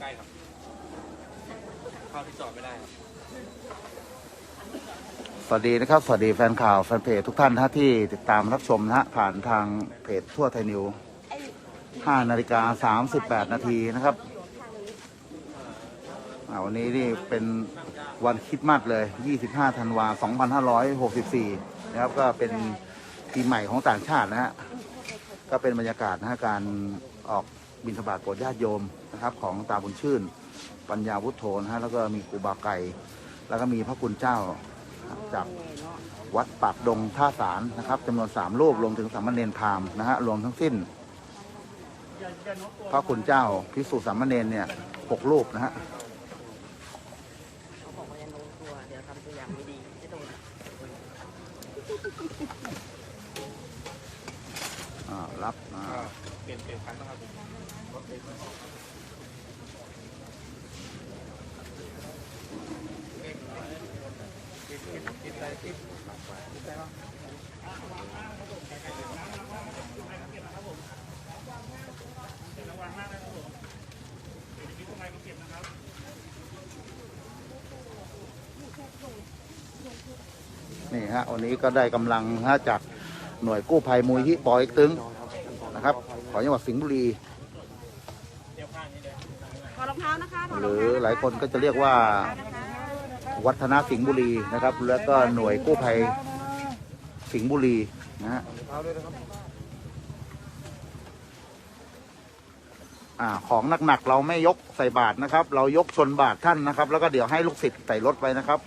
ใกล้ครับเข้าที่จอดไม่ได้ครับ สวัสดีนะครับ สวัสดีแฟนข่าวแฟนเพจทุกท่านนะฮะที่ติดตามรับชมนะฮะผ่านทางเพจทั่วไทยนิว5นาฬิกา38 นาทีนะครับอ่าวันนี้นี่เป็นวันคริดมัดเลย 25 ธันวา 2564 นะครับ ก็เป็นปีใหม่ของต่างชาตินะฮะ ก็เป็นบรรยากาศนะฮะการออก บิณฑบาตโปรดญาติโยมนะครับ ของตาบุญชื่น ปัญญาวุฒโธนะฮะแล้วก็มีครูบาไก่แล้วก็มีพระคุณเจ้าจากวัดปากดงท่าสารนะครับจำนวนสามรูปรวมถึงสามเณรพราหมณ์นะฮะรวมทั้งสิ้น พระคุณเจ้าพิสุสามเณรเนี่ยหกรูปนะฮะเขาบอกว่าจะโน้มตัวเดี๋ยวทำตัวอย่างไม่ดีจะโดนอ่ารับอ่าก็เปลี่ยนเปลี่ยนครั้งนะครับผมเล็กมากติดติดติดใจติดติดใจว่านี่ฮะวันนี้ก็ได้กำลังฮะจากหน่วยกู้ภัยมูลที่ปอเอกตึงนะครับ ของจังหวัดสิงห์บุรี ถอดรองเท้านะคะถอดหรองรือเท้านะคะหลายคนก็จะเรียกว่า วัฒนสิงห์บุรีนะครับ แล้วก็หน่วยกู้ภัยสิงห์บุรีนะฮะอ่าของหนักๆเราไม่ยกใส่บาทนะครับ เรายกชนบาทท่านนะครับ แล้วก็เดี๋ยวให้ลูกศิษย์ใส่รถไปนะครับ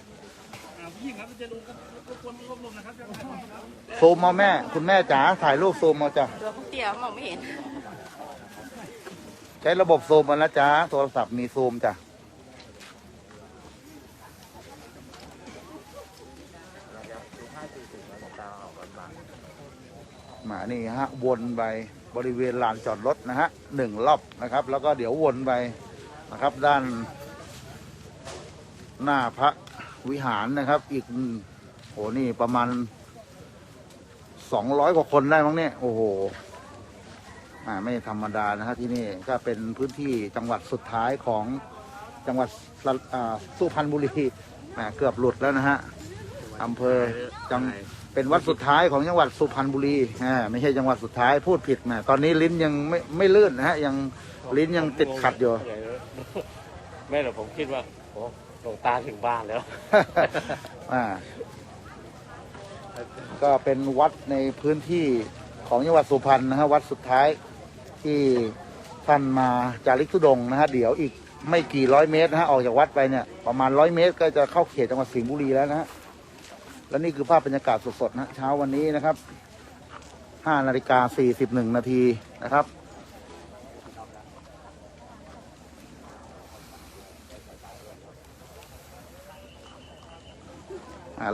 ซูมมาแม่ คุณแม่จ๋าถ่ายรูปซูมมาจ้ะตัวพวกเตี้ยมองไม่เห็น ใช้ระบบซูมมาแล้วจ้าโทรศัพท์มีซูมจ้ะมานี่ฮะ วนไปบริเวณลานจอดรถนะฮะหนึ่งรอบนะครับ แล้วก็เดี๋ยววนไปนะครับ ด้านหน้าพระวิหารนะครับ อีก โหนี่ประมาณสองร้อยกว่าคนได้มั้งเนี่ย โอ้โหอ่าไม่ธรรมดานะฮะที่นี่ก็เป็นพื้นที่จังหวัดสุดท้ายของจังหวัดสระอ่าสุพรรณบุรีอ่าเกือบหลุดแล้วนะฮะอำเภอจังเป็นวัดสุดท้ายของจังหวัดสุพรรณบุรีอ่าไม่ใช่จังหวัดสุดท้ายพูดผิดนะตอนนี้ลิ้นยังไม่ไม่ลื่นนะฮะ ยังลิ้นยังติดขัดอยู่แม่แต่ผมคิดว่าโอ้หลวงตาถึงบ้านแล้วอ่า ก็เป็นวัดในพื้นที่ของจังหวัดสุพรรณนะฮะวัดสุดท้ายที่ท่านมาจาริกทุดงนะฮะเดี๋ยวอีกไม่กี่ร้อยเมตรนะฮะออกจากวัดไปเนี่ยประมาณร้อยเมตร ก็จะเข้าเขตจังหวัดสิงห์บุรีแล้วนะฮะและนี่คือภาพบรรยากาศสดๆนะฮะเช้าวันนี้นะครับห้านาฬิกาสี่สิบหนึ่งนาทีนะครับ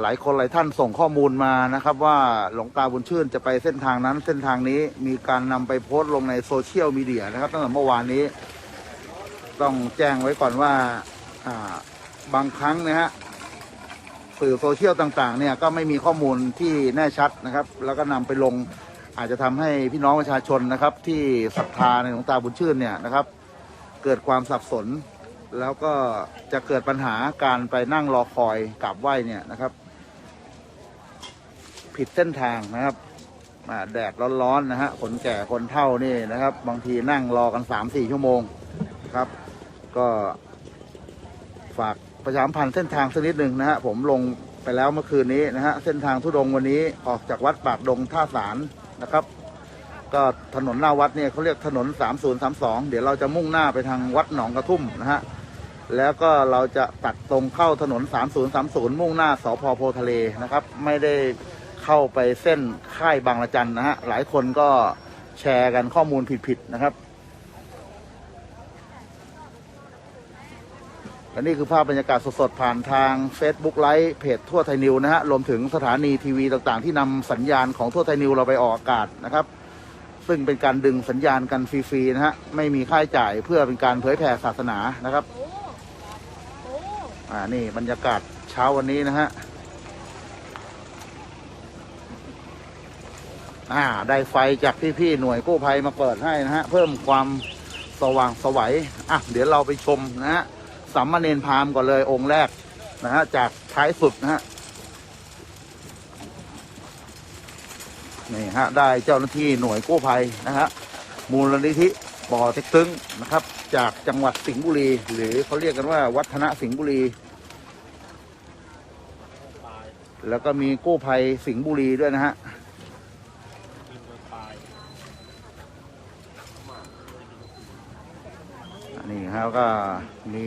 หลายคนหลายท่านส่งข้อมูลมานะครับ ว่าหลวงตาบุญชื่นจะไปเส้นทางนั้นเส้นทางนี้มีการนำไปโพสต์ลงในโซเชียลมีเดียนะครับตั้งแต่เมื่อวานนี้ ต้องแจ้งไว้ก่อนว่าอ่าบางครั้งนะฮะสื่อโซเชียลต่างๆ เนี่ยก็ไม่มีข้อมูลที่แน่ชัดนะครับ แล้วก็นำไปลงอาจจะทำให้พี่น้องประชาชนนะครับ ที่ศรัทธาในหลวงตาบุญชื่นเนี่ยนะครับ เกิดความสับสน แล้วก็จะเกิดปัญหาการไปนั่งรอคอยกราบไหว้เนี่ยนะครับ ผิดเส้นทางนะครับแดดร้อนๆนะฮะคนแก่คนเฒ่านี่นะครับ บางทีนั่งรอกันสามสี่ชั่วโมงครับ ก็ฝากประชาสัมพันธ์เส้นทางสักนิดหนึ่งนะฮะผมลงไปแล้วเมื่อคืนนี้นะฮะเส้นทางทุดงวันนี้ออกจากวัดปากดงท่าสารนะครับ ก็ถนนหน้าวัดเนี่ยเขาเรียกถนน 3032 เดี๋ยวเราจะมุ่งหน้าไปทางวัดหนองกระทุ่มนะฮะ แล้วก็เราจะตัดตรงเข้าถนน 3030 มุ่งหน้าสพโพทะเลนะครับ ไม่ได้เข้าไปเส้นค่ายบางละจันนะฮะ หลายคนก็แชร์กันข้อมูลผิดๆนะครับ และนี่คือภาพบรรยากาศสดๆ ผ่านทาง Facebook ไลฟ์เพจทั่วไทยนิวนะฮะ รวมถึงสถานีทีวีต่างๆ ที่นำสัญญาณของทั่วไทยนิวเราไปออกอากาศนะครับซึ่งเป็นการดึงสัญญาณกันฟรีๆนะฮะ ไม่มีค่าใช้จ่ายเพื่อเป็นการเผยแผ่ศาสนานะครับ อ่านี่บรรยากาศเช้าวันนี้นะฮะอ่าได้ไฟจากพี่ๆหน่วยกู้ภัยมาเปิดให้นะฮะ เพิ่มความสว่างสวัยอะเดี๋ยวเราไปชมนะฮะสัมมาเนนพามก่อนเลยองค์แรกนะฮะจากท้ายสุดนะฮะนี่ฮะได้เจ้าหน้าที่หน่วยกู้ภัยนะฮะมูลนิธิ ปอเต็กตึงนะครับ จากจังหวัดสิงห์บุรี หรือเขาเรียกกันว่า วัฒนสิงห์บุรี แล้วก็มีกู้ภัยสิงห์บุรีด้วยนะฮะนี่ครับก็มี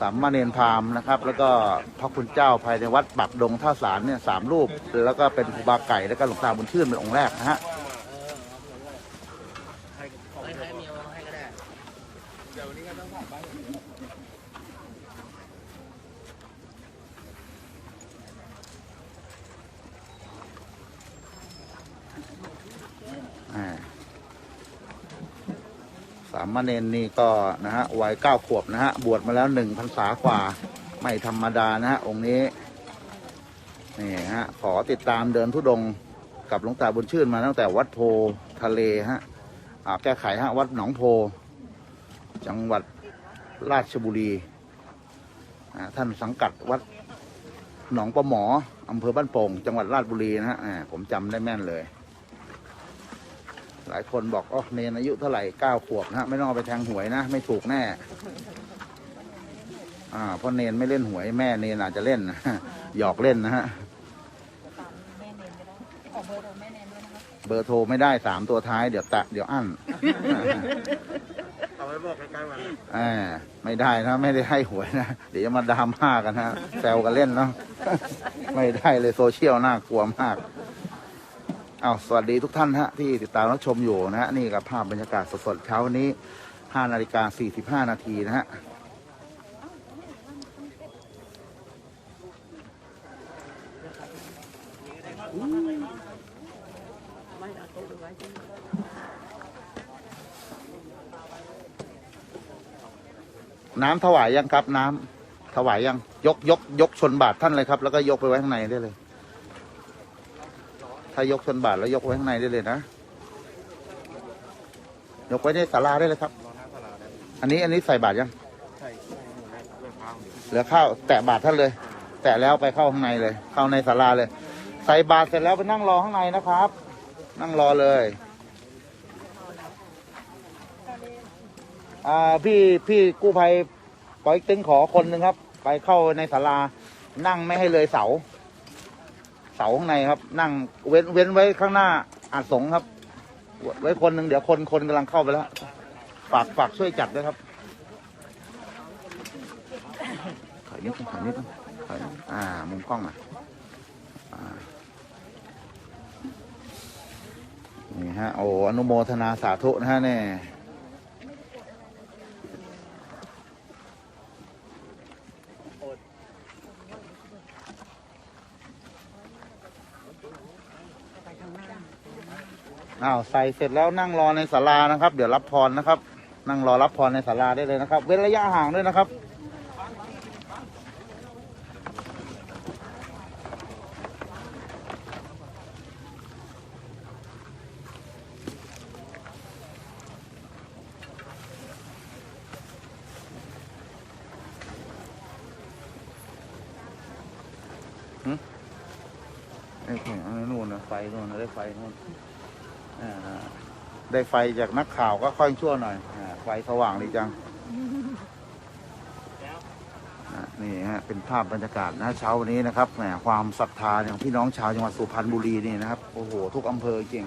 สามมาเนรพามนะครับ แล้วก็พระคุณเจ้าภายในวัดปักดงท่าสารเนี่ยสามรูป แล้วก็เป็นครูบาไก่แล้วก็หลวงตาบุญชื่นเป็นองค์แรกนะฮะ อ่าสามเณรนี่ก็นะฮะวัยเก้าขวบนะฮะ บวชมาแล้วหนึ่งพรรษากว่า ไม่ธรรมดานะฮะ องค์นี้ นี่ฮะ ขอติดตามเดินทุดงกับหลวงตาบุญชื่นมาตั้งแต่วัดโพทะเลฮะแก้ไขฮะ วัดหนองโพ จังหวัดราชบุรีอ่าท่านสังกัดวัดหนองประหมออำเภอบ้านโป่ง จังหวัดราชบุรีนะฮะอ่าผมจำได้แม่นเลย หลายคนบอกอ๋อเนนอายุเท่าไหร่เก้าขวบนะฮะไม่ต้องเอาไปแทงหวยนะ ไม่ถูกแน่ อ่าเพราะเนนไม่เล่นหวยแม่เนนอาจจะเล่นนะหยอกเล่นนะฮะเบอร์โทรไม่ได้สามตัวท้ายเดี๋ยวตะเดี๋ยวอั้น เอาไว้บอกใกล้ๆวันอ่าไม่ได้นะ ไม่ได้ให้หวยนะ เดี๋ยวจะมาดราม่ากันนะแซวกันเล่นเนาะไม่ได้เลยโซเชียลน่ากลัวมากเอาสวัสดีทุกท่านฮะที่ติดตามรับชมอยู่นะฮะนี่กับภาพบรรยากาศสดๆเช้าวันนี้ 5 นาฬิกา 45 นาทีนะฮะ ไม่เอาตู้ไปไว้ที่ น้ำถวายยังครับ น้ำถวายยัง ยกยกยกชนบาทท่านเลยครับ แล้วก็ยกไปไว้ข้างในได้เลย ถ้ายกชนบาทแล้วยกไว้ข้างในได้เลยนะยกไว้ในศาลาได้เลยครับ อันนี้อันนี้ใส่บาทยังใช่เรื่อข้าวเหลือข้าวแตะบาทท่านเลย แตะแล้วไปเข้าข้างในเลย เข้าในศาลาเลย ใส่บาทเสร็จแล้วไปนั่งรอข้างในนะครับ นั่งรอเลย อ่าพี่พี่กู้ภัยปล่อยตึงขอคนหนึ่งครับ ไปเข้าในศาลานั่งไม่ให้เลยเสา เสาข้างในครับ นั่งเว้นเว้นไว้ข้างหน้าอาจสงครับ ไว้คนหนึ่งเดี๋ยวคนคนกำลังเข้าไปแล้วฝากฝากช่วยจัดด้วยครับถอยนิดนึงถอยนิดนึงถอยนิดอ่า มุมกล้องอะอ่านี่ฮะ โอ้อนุโมทนาสาธุนะฮะเนี่ย อ้าวใส่เสร็จแล้วนั่งรอในศาลานะครับ เดี๋ยวรับพรนะครับ นั่งรอรับพรในศาลาได้เลยนะครับ เว้นระยะห่างด้วยนะครับไอ้แข่งอะไรนู่นนะไฟนู่นได้ไฟนู่น ได้ไฟจากนักข่าวก็ค่อยชั่วหน่อยอไฟสว่างดีจัง นี่ฮะเป็นภาพบรรยากาศนะเช้าวันนี้นะครับแหมความศรัทธาของพี่น้องชาวจังหวัดสุพรรณบุรีนี่นะครับ โอ้โห ทุกอำเภอจริง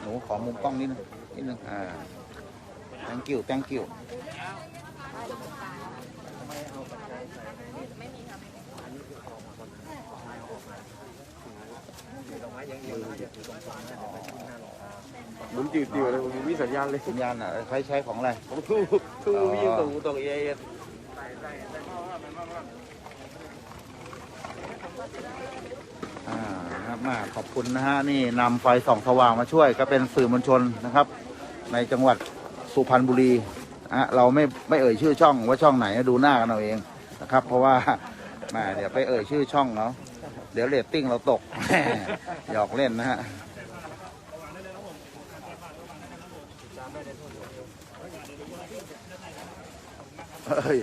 หนูขอมุมกล้องนิดนึงนิดนึงอ่า thank you thank you มุ นจืดๆเลยผมมีสัญญาณเลยสัญญาณอะใช้ใช้ของอะไรผมทูทูยิงตรงตรงเอเออ่านะครับมาขอบคุณนะฮะนี่นำไฟส่องสว่างมาช่วย ก็เป็นสื่อมวลชนนะครับ ในจังหวัดสุพรรณบุรีนะฮะเราไม่ไม่เอ่ยชื่อช่องว่าช่องไหนดูหน้ากันเอาเองนะครับ เพราะว่าแหมาเดี๋ยวไปเอ่ยชื่อช่องเนาะ เดี๋ยวเรตติ้งเราตก หยอกเล่นนะฮะเฮ้ย